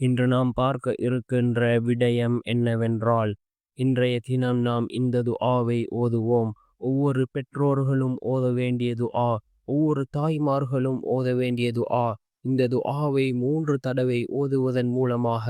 இன்று நாம் பார்க்க இருக்கின்ற விடயம் என்னவென்றால் இன்றைய தினம் நாம் இந்த துஆவை ஓதுவோம். ஒவ்வொரு பெற்றோர்களும் ஓத வேண்டியது ஆ ஒவ்வொரு தாய்மார்களும் ஓத வேண்டியது ஆ. இந்த துஆவை மூன்று தடவை ஓதுவதன் மூலமாக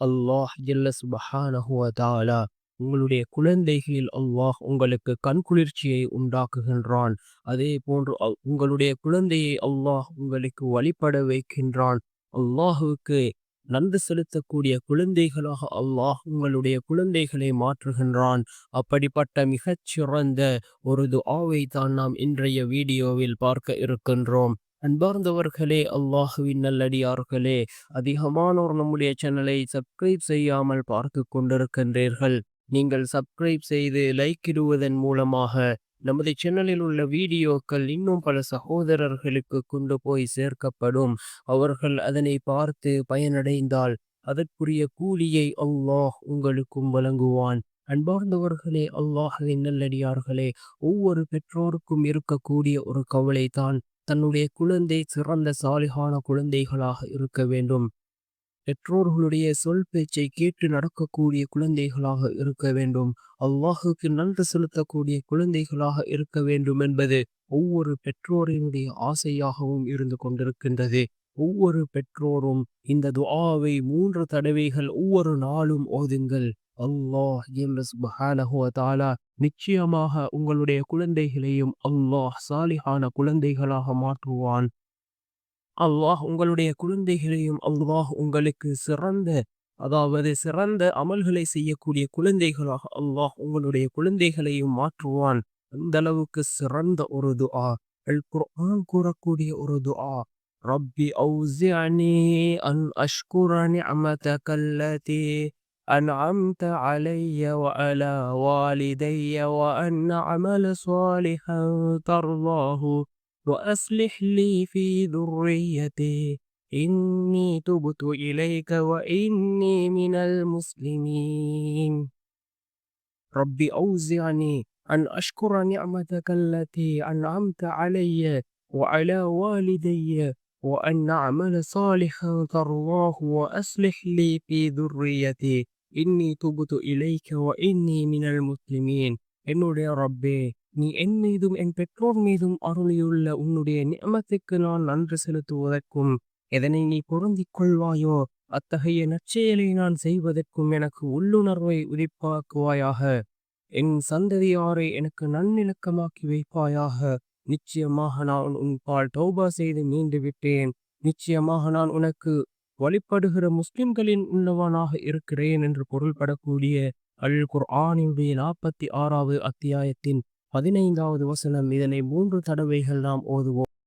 அல்லாஹ் ஜல்ல பஹானஹுவதாலா உங்களுடைய குழந்தைகளில் அல்லாஹ் உங்களுக்கு கண்குளிர்ச்சியை உண்டாக்குகின்றான். அதே போன்று உங்களுடைய குழந்தையை அல்லாஹ் உங்களுக்கு வழிபட வைக்கின்றான். அல்லாஹுக்கு நன்றி செலுத்தக்கூடிய குழந்தைகளாக அல்லாஹ் உங்களுடைய குழந்தைகளை மாற்றுகின்றான். அப்படிப்பட்ட மிகச்சிறந்த ஒரு துஆவை தான் நாம் இன்றைய வீடியோவில் பார்க்க இருக்கின்றோம். அன்பார்ந்தவர்களே அல்லாஹுவின் நல்லடியார்களே அதிகமானோர் நம்முடைய சேனலை சப்ஸ்கிரைப் செய்யாமல் பார்த்து கொண்டிருக்கின்றீர்கள். நீங்கள் சப்ஸ்கிரைப் செய்து லைக் இடுவதன் மூலமாக நமது சேனலில் உள்ள வீடியோக்கள் இன்னும் பல சகோதரர்களுக்கு கொண்டு போய் சேர்க்கப்படும். அவர்கள் அதனை பார்த்து பயனடைந்தால் அதற்குரிய கூலியை அல்லாஹ் உங்களுக்கும் வழங்குவான். அன்பார்ந்தவர்களே அல்லாஹின் நல்லடியார்களே ஒவ்வொரு பெற்றோருக்கும் இருக்கக்கூடிய ஒரு கவலை தான் தன்னுடைய குழந்தை சிறந்த சாலிகான குழந்தைகளாக இருக்க வேண்டும். பெற்றோர்களுடைய சொல் பேச்சை கேட்டு நடக்கக்கூடிய குழந்தைகளாக இருக்க வேண்டும். அல்லாஹுக்கு நன்றி செலுத்தக்கூடிய குழந்தைகளாக இருக்க வேண்டும் என்பது ஒவ்வொரு பெற்றோரினுடைய ஆசையாகவும் இருந்து கொண்டிருக்கின்றது. ஒவ்வொரு பெற்றோரும் இந்த துஆவை மூன்று தடவைகள் ஒவ்வொரு நாளும் ஓதுங்கள். அல்லாஹ் ஜல்ல சுப்ஹானஹு தாலா நிச்சயமாக உங்களுடைய குழந்தைகளையும் அல்லாஹ் சாலிஹான குழந்தைகளாக மாற்றுவான். அல்லாஹ் உங்களுடைய குழந்தைகளையும் அல்லாஹ் உங்களுக்கு சிறந்த அதாவது சிறந்த அமல்களை செய்யக்கூடிய குழந்தைகளாக அல்லாஹ் உங்களுடைய குழந்தைகளையும் மாற்றுவான் அந்த அளவுக்கு சிறந்த ஒரு துஆ அல் குர்ஆன் கூறக்கூடிய ஒரு துஆ ரப்பி அவுசிஅனி அன் அஷ்குர நிஅமதக அல்லதி أنعمت علي وعلى والدي وأن أعمل صالحا ترضاه وأصلح لي في ذريتي إني تبت إليك وإني من المسلمين رب أوزعني أن أشكر نعمتك التي أنعمت علي وعلى والدي وأن أعمل صالحا ترضاه وأصلح لي في ذريتي إني تبت إليك وإني من المسلمين என்னுடைய ரப்பே நீ என் மீதும் என் பெற்றோர் மீதும் அருளியுள்ள உன்னுடைய நியமத்துக்கு நான் நன்றி செலுத்துவதற்கும் எதனை நீ பொருந்திக் கொள்வாயோ அத்தகைய நற்செயலை நான் செய்வதற்கும் எனக்கு உள்ளுணர்வை உதிப்பாக்குவாயாக. என் சந்ததியாரை எனக்கு நன்னிலக்கமாக்கி வைப்பாயாக. நிச்சயமாக நான் உன் பால் டோபா செய்து மீண்டு விட்டேன். நிச்சயமாக நான் உனக்கு வழிபடுகிற முஸ்லிம்களின் உள்ளவனாக இருக்கிறேன் என்று பொருள்படக்கூடிய அல் குர் குர்ஆனினுடைய நாற்பத்தி ஆறாவது அத்தியாயத்தின் பதினைந்தாவது வசனம் இதனை மூன்று தடவைகள் நாம் ஓதுவோம்.